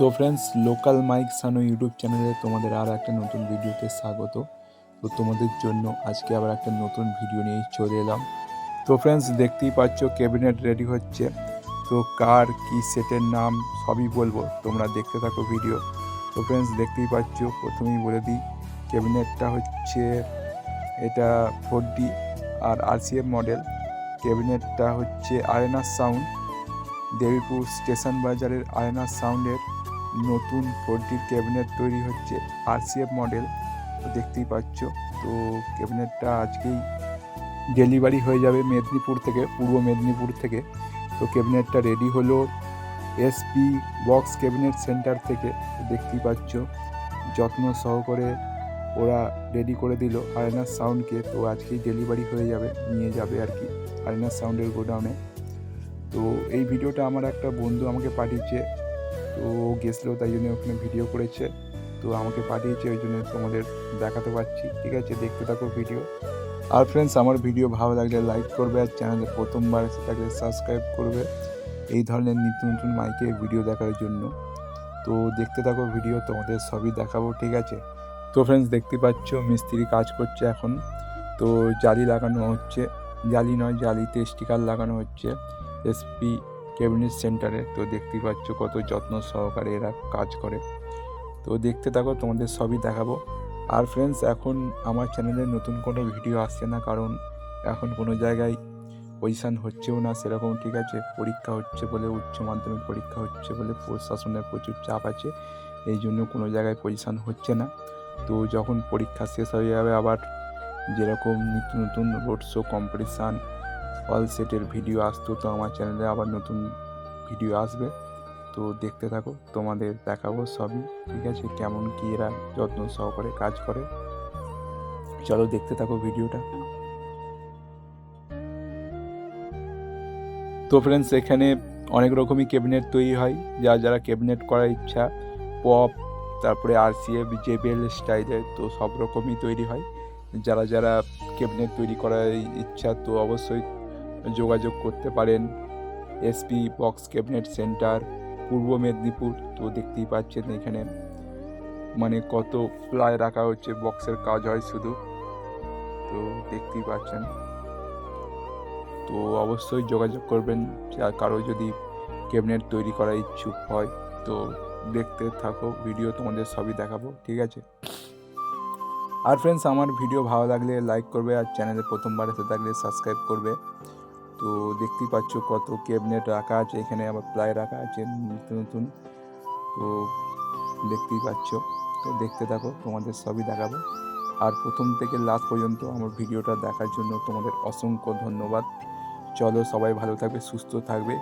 তো friends local mic সানো YouTube চ্যানেলে তোমাদের আর একটা নতুন ভিডিওতে স্বাগত। তো তোমাদের জন্য আজকে আবার একটা নতুন ভিডিও নিয়ে চলে এলাম। তো ফ্রেন্ডস দেখতেই পাচ্ছ ক্যাবিনেট রেডি হচ্ছে। তো কার কি সেটের নাম সবই বলব, তোমরা দেখতে থাকো ভিডিও তো ফ্রেন্ডস দেখতেই পাচ্ছ, প্রথমেই বলে দিই ক্যাবিনেটটা হচ্ছে এটা ফোর ডি আর আরসিএফ মডেল ক্যাবিনেটটা হচ্ছে আরেনার সাউন্ড দেবীপুর স্টেশন বাজারের আয়না সাউন্ডের নতুন ফোরটির ক্যাবিনেট তৈরি হচ্ছে আরসিএফ মডেল দেখতেই পাচ্ছ। তো ক্যাবিনেটটা আজকেই ডেলিভারি হয়ে যাবে মেদিনীপুর থেকে, পূর্ব মেদিনীপুর থেকে। তো ক্যাবিনেটটা রেডি হলো এসপি বক্স ক্যাবিনেট সেন্টার থেকে দেখতেই পাচ্ছ। যত্ন সহকারে ওরা রেডি করে দিল আয়নার সাউন্ডকে তো আজকেই ডেলিভারি হয়ে যাবে, নিয়ে যাবে আর কি আয়নার সাউন্ডের গোডাউনে তো এই ভিডিওটা আমার একটা বন্ধু আমাকে পাঠিয়েছে তো ও গেছিল, তাই জন্য ওখানে ভিডিও করেছে। তো আমাকে পাঠিয়েছে, ওই জন্য তোমাদের দেখাতে পারছি। ঠিক আছে, দেখতে থাকো ভিডিও আর ফ্রেন্ডস আমার ভিডিও ভালো লাগলে লাইক করবে আর চ্যানেলে প্রথমবার এসে থাকলে সাবস্ক্রাইব করবে। এই ধরনের নিত্য নতুন মাইকে ভিডিও দেখার জন্য। তো দেখতে থাকো ভিডিও তোমাদের সবই দেখাবো, ঠিক আছে? তো ফ্রেন্ডস দেখতে পাচ্ছ, মিস্ত্রি কাজ করছে এখন। তো জালি লাগানো হচ্ছে। জালি নয়, জালিতে স্টিকার লাগানো হচ্ছে। এসপি ক্যাবিনেট সেন্টারে। তো দেখতেই পাচ্ছ কত যত্ন সহকারে এরা কাজ করে। তো দেখতে থাকো, তোমাদের সবই দেখাবো। আর ফ্রেন্ডস এখন আমার চ্যানেলে নতুন কোনো ভিডিও আসছে না, কারণ এখন কোনো জায়গায় পজিশান হচ্ছেও না সেরকম, ঠিক আছে? পরীক্ষা হচ্ছে বলে, উচ্চ মাধ্যমিক পরীক্ষা হচ্ছে বলে প্রশাসনের প্রচুর চাপ আছে। এই জন্য কোনো জায়গায় পজিশান হচ্ছে না। তো যখন পরীক্ষা শেষ হয়ে যাবে আবার, যেরকম নিত্য নতুন রোড শো কম্পিটিশান অল সেটের ভিডিও আসতো, তো আমার চ্যানেলে আবার নতুন ভিডিও আসবে। তো দেখতে থাকো, তোমাদের দেখাবো সবই, ঠিক আছে? কেমন কি এরা যত্ন সহকারে কাজ করে। চলো দেখতে থাকো ভিডিওটা তো ফ্রেন্ডস এখানে অনেক রকমই ক্যাবিনেট তৈরি হয়। যা যারা ক্যাবিনেট করার ইচ্ছা পপ তারপরে আরসিএফ জেবিএল স্টাইলের তো সব রকমই তৈরি হয়। যারা যারা ক্যাবিনেট তৈরি করার ইচ্ছা, তো অবশ্যই যোগাযোগ করতে পারেন। এসপি বক্স ক্যাবিনেট সেন্টার, পূর্ব মেদিনীপুর তো দেখতেই পাচ্ছেন এখানে। মানে কত প্লায় রাখা হচ্ছে, বক্সের কাজ হয় শুধু। তো দেখতেই পাচ্ছেন। তো অবশ্যই যোগাযোগ করবেন, যা কারও যদি ক্যাবিনেট তৈরি করার ইচ্ছুক হয়। তো দেখতে থাকো, ভিডিও তোমাদের সবই দেখাবো, ঠিক আছে? আর ফ্রেন্ডস আমার ভিডিও ভালো লাগলে লাইক করবে আর চ্যানেলে প্রথমবার এসে থাকলে সাবস্ক্রাইব করবে। তো দেখতেই পাচ্ছ কত ক্যাবিনেট রাখা আছে, এখানে আবার প্লাই রাখা আছে নতুন নতুন। তো দেখতেই পাচ্ছ, তো দেখতে থাকো, তোমাদের সবই দেখাবো। আর প্রথম থেকে লাস্ট পর্যন্ত আমার ভিডিওটা দেখার জন্য তোমাদের অসংখ্য ধন্যবাদ। চলো সবাই ভালো থাকবে, সুস্থ থাকবে।